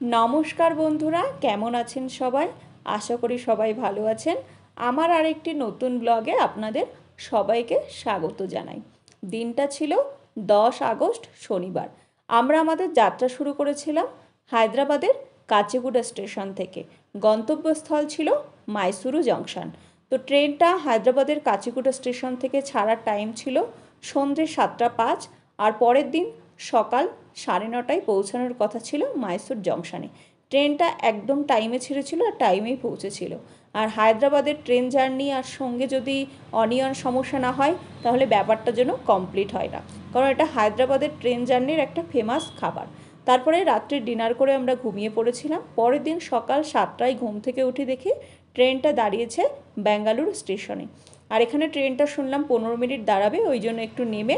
নমস্কার বন্ধুরা, কেমন আছেন সবাই? আশা করি সবাই ভালো আছেন। আমার আরেকটি নতুন ব্লগে আপনাদের সবাইকে স্বাগত জানাই। দিনটা ছিল দশ আগস্ট, শনিবার। আমরা আমাদের যাত্রা শুরু করেছিলাম হায়দ্রাবাদের কাচিগুড়া স্টেশন থেকে। গন্তব্যস্থল ছিল মাইসুরু জংশন। তো ট্রেনটা হায়দ্রাবাদের কাচিগুড়া স্টেশন থেকে ছাড়ার টাইম ছিল সন্ধ্যে সাতটা পাঁচ, আর পরের দিন সকাল সাড়ে নটায় পৌঁছানোর কথা ছিল মাইসুর জংশনে। ট্রেনটা একদম টাইমে ছেড়েছিল আর টাইমেই পৌঁছেছিল। আর হায়দ্রাবাদের ট্রেন জার্নি আর সঙ্গে যদি অনিয়ন সমস্যা না হয়, তাহলে ব্যাপারটা যেন কমপ্লিট হয় না। কারণ এটা হায়দ্রাবাদের ট্রেন জার্নির একটা ফেমাস খাবার। তারপরে রাত্রে ডিনার করে আমরা ঘুমিয়ে পড়েছিলাম। পরের দিন সকাল সাতটায় ঘুম থেকে উঠে দেখি ট্রেনটা দাঁড়িয়েছে বেঙ্গালুরু স্টেশনে। আর এখানে ট্রেনটা শুনলাম পনেরো মিনিট দাঁড়াবে, ওই জন্য একটু নেমে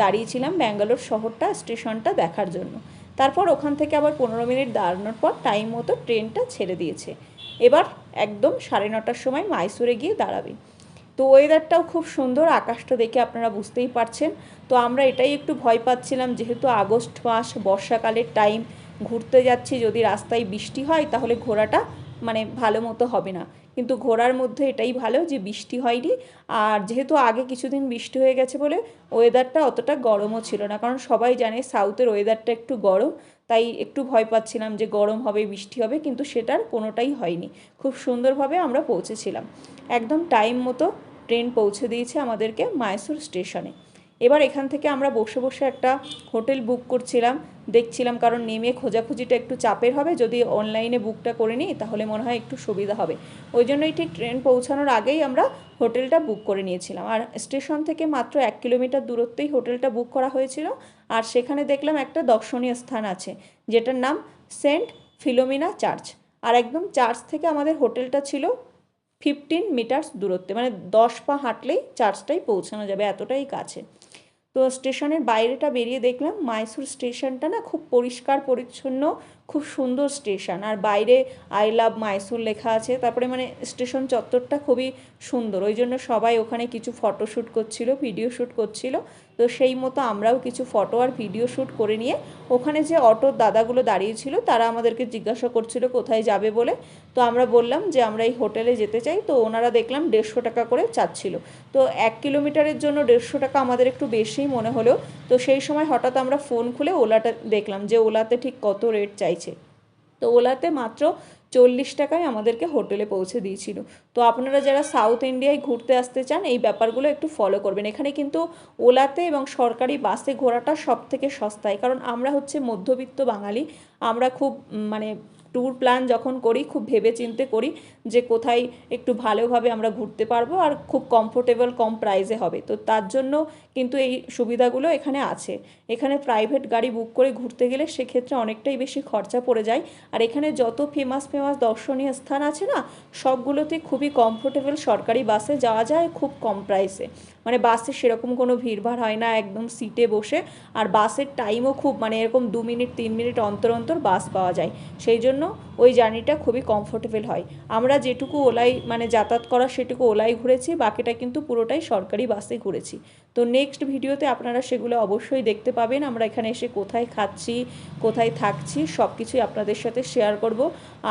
দাঁড়িয়েছিলাম ব্যাঙ্গালোর শহরটা, স্টেশনটা দেখার জন্য। তারপর ওখান থেকে আবার পনেরো মিনিট দাঁড়ানোর পর টাইম মতো ট্রেনটা ছেড়ে দিয়েছে। এবার একদম সাড়ে নটার সময় মাইসুরে গিয়ে দাঁড়াবে। তো ওয়েদারটাও খুব সুন্দর, আকাশটা দেখে আপনারা বুঝতেই পারছেন। তো আমরা এটাই একটু ভয় পাচ্ছিলাম, যেহেতু আগস্ট মাস, বর্ষাকালের টাইম ঘুরতে যাচ্ছি, যদি রাস্তায় বৃষ্টি হয়, তাহলে ঘোরাটা মানে ভালো মতো হবে না। কিন্তু ঘোরার মধ্যে এটাই ভালো যে বৃষ্টি হয়নি। আর যেহেতু আগে কিছুদিন বৃষ্টি হয়ে গেছে বলে ওয়েদারটা অতটা গরমও ছিল না। কারণ সবাই জানে সাউথের ওয়েদারটা একটু গরম, তাই একটু ভয় পাচ্ছিলাম যে গরম হবে, বৃষ্টি হবে, কিন্তু সেটার কোনোটাই হয়নি। খুব সুন্দরভাবে আমরা পৌঁছেছিলাম। একদম টাইম মতো ট্রেন পৌঁছে দিয়েছে আমাদেরকে মাইসুর স্টেশনে এবার এখান থেকে আমরা বসে বসে একটা হোটেল বুক করছিলাম, দেখছিলাম কারণ নেমে খোঁজাখুঁজিটা একটু চাপের হবে, যদি অনলাইনে বুকটা করে নিই তাহলে মনে হয় একটু সুবিধা হবে। ওই জন্যই ঠিক ট্রেন পৌঁছানোর আগেই আমরা হোটেলটা বুক করে নিয়েছিলাম। আর স্টেশন থেকে মাত্র এক কিলোমিটার দূরত্বেই হোটেলটা বুক করা হয়েছিল। আর সেখানে দেখলাম একটা দর্শনীয় স্থান আছে, যেটার নাম সেন্ট ফিলোমিনা চার্চ। আর একদম চার্চ থেকে আমাদের হোটেলটা ছিল ফিফটিন মিটার্স দূরত্বে মানে দশ পা হাঁটলেই চার্চটাই পৌঁছানো যাবে এতটাই কাছে। তো স্টেশনের বাইরেটা বেরিয়ে দেখলাম মাইসুর স্টেশনটা না খুব পরিষ্কার পরিচ্ছন্ন খুব সুন্দর স্টেশন। আর বাইরে আই লাভ মাইসুর লেখা আছে। তারপরে মানে স্টেশন চত্বরটা খুবই সুন্দর। ওই জন্য সবাই ওখানে কিছু ফটো শ্যুট করছিল ভিডিও শ্যুট করছিল। তো সেই মতো আমরাও কিছু ফটো আর ভিডিও শ্যুট করে নিয়ে ওখানে যে অটোর দাদাগুলো দাঁড়িয়েছিল, তারা আমাদেরকে জিজ্ঞাসা করছিল কোথায় যাবে বলে। তো আমরা বললাম যে আমরা এই হোটেলে যেতে চাই। তো ওনারা দেখলাম দেড়শো টাকা করে চাচ্ছিল। তো এক কিলোমিটারের জন্য দেড়শো টাকা আমাদের একটু বেশিই মনে হলো তো সেই সময় হঠাৎ আমরা ফোন খুলে ওলাটা দেখলাম যে ওলাতে ঠিক কত রেট চাইছে। তো ওলাতে মাত্র চল্লিশ টাকায় আমাদেরকে হোটেলে পৌঁছে দিয়েছিল। তো আপনারা যারা সাউথ ইন্ডিয়ায় ঘুরতে আসতে চান, এই ব্যাপারগুলো একটু ফলো করবেন। এখানে কিন্তু ওলাতে এবং সরকারি বাসে ঘোরাটা সব থেকে সস্তায়। কারণ আমরা হচ্ছে মধ্যবিত্ত বাঙালি। আমরা খুব মানে ট্যুর প্ল্যান যখন করি, খুব ভেবে চিনতে করি যে কোথায় একটু ভালোভাবে আমরা ঘুরতে পারব আর খুব কমফোর্টেবল কম প্রাইসে হবে। তো তার জন্য কিন্তু এই সুবিধাগুলো এখানে আছে। এখানে প্রাইভেট গাড়ি বুক করে ঘুরতে গেলে সেক্ষেত্রে অনেকটাই বেশি খরচা পড়ে যায়। আর এখানে যত ফেমাস ফেমাস দর্শনীয় স্থান আছে না, সবগুলোতে খুবই কমফোর্টেবল সরকারি বাসে যাওয়া যায় খুব কম প্রাইসে মানে বাসে সেরকম কোনো ভিড়ভাড় হয় না, একদম সিটে বসে। আর বাসের টাইমও খুব মানে এরকম দু মিনিট তিন মিনিট অন্তর অন্তর বাস পাওয়া যায়। সেই জন্য ওই জার্নিটা খুবই কমফোর্টেবল হয়। আমরা যেটুকু ওলাই মানে যাতায়াত করা সেটুকু ওলাই ঘুরেছি, বাকিটা কিন্তু পুরোটাই সরকারি বাসে ঘুরেছি। তো নেক্সট ভিডিওতে আপনারা সেগুলো অবশ্যই দেখতে পাবেন। আমরা এখানে এসে কোথায় খাচ্ছি, কোথায় থাকছি সব কিছুই আপনাদের সাথে শেয়ার করব।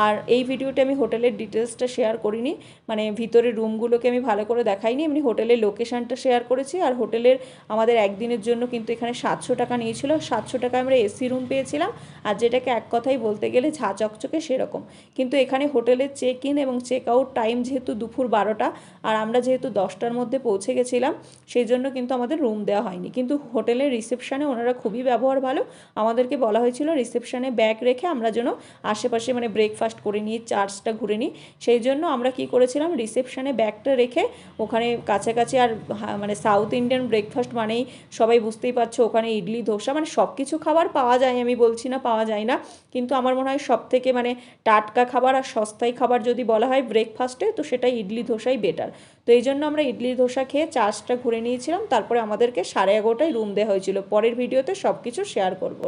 আর এই ভিডিওতে আমি হোটেলের ডিটেলসটা শেয়ার করিনি মানে ভিতরের রুমগুলোকে আমি ভালো করে দেখাইনি, এমনি হোটেলের লোকেশানটা শেয়ার করেছি। আর হোটেলের আমাদের একদিনের জন্য কিন্তু এখানে সাতশো টাকা নিয়েছিল। সাতশো টাকা আমরা এসি রুম পেয়েছিলাম। আর যেটাকে এক কথাই বলতে গেলে ঝা চকচকে সেরকম। কিন্তু এখানে হোটেলের চেক ইন এবং চেক আউট টাইম যেহেতু দুপুর বারোটা, আর আমরা যেহেতু দশটার মধ্যে পৌঁছে গেছিলাম, সেই জন্য কিন্তু আমাদের রুম দেওয়া হয়নি। কিন্তু হোটেলের রিসেপশানে ওনারা খুবই ব্যবহার ভালো। আমাদেরকে বলা হয়েছিল রিসেপশানে ব্যাগ রেখে আমরা যেন আশেপাশে মানে ব্রেকফাস্ট করে নিই চার্চটা ঘুরে নিই। সেই জন্য আমরা কি করেছিলাম রিসেপশানে ব্যাগটা রেখে ওখানে কাছাকাছি আর মানে সাউথ ইন্ডিয়ান ব্রেকফাস্ট মানেই সবাই বুঝতেই পারছ, ওখানে ইডলি, ধোসা মানে সব কিছু খাবার পাওয়া যায় আমি বলছি না পাওয়া যায় না। কিন্তু আমার মনে হয় সব থেকে মানে টাটকা খাবার আর সস্তায় খাবার যদি বলা হয় ব্রেকফাস্টে তো সেটা ইডলি ধোসাই বেটার তো এই জন্য আমরা ইডলি ধোসা খেয়ে চার্জটা ঘুরে নিয়েছিলাম। তারপরে আমাদেরকে সাড়ে এগারোটায় রুম দেওয়া হয়েছিল। পরের ভিডিওতে সব কিছু শেয়ার করব।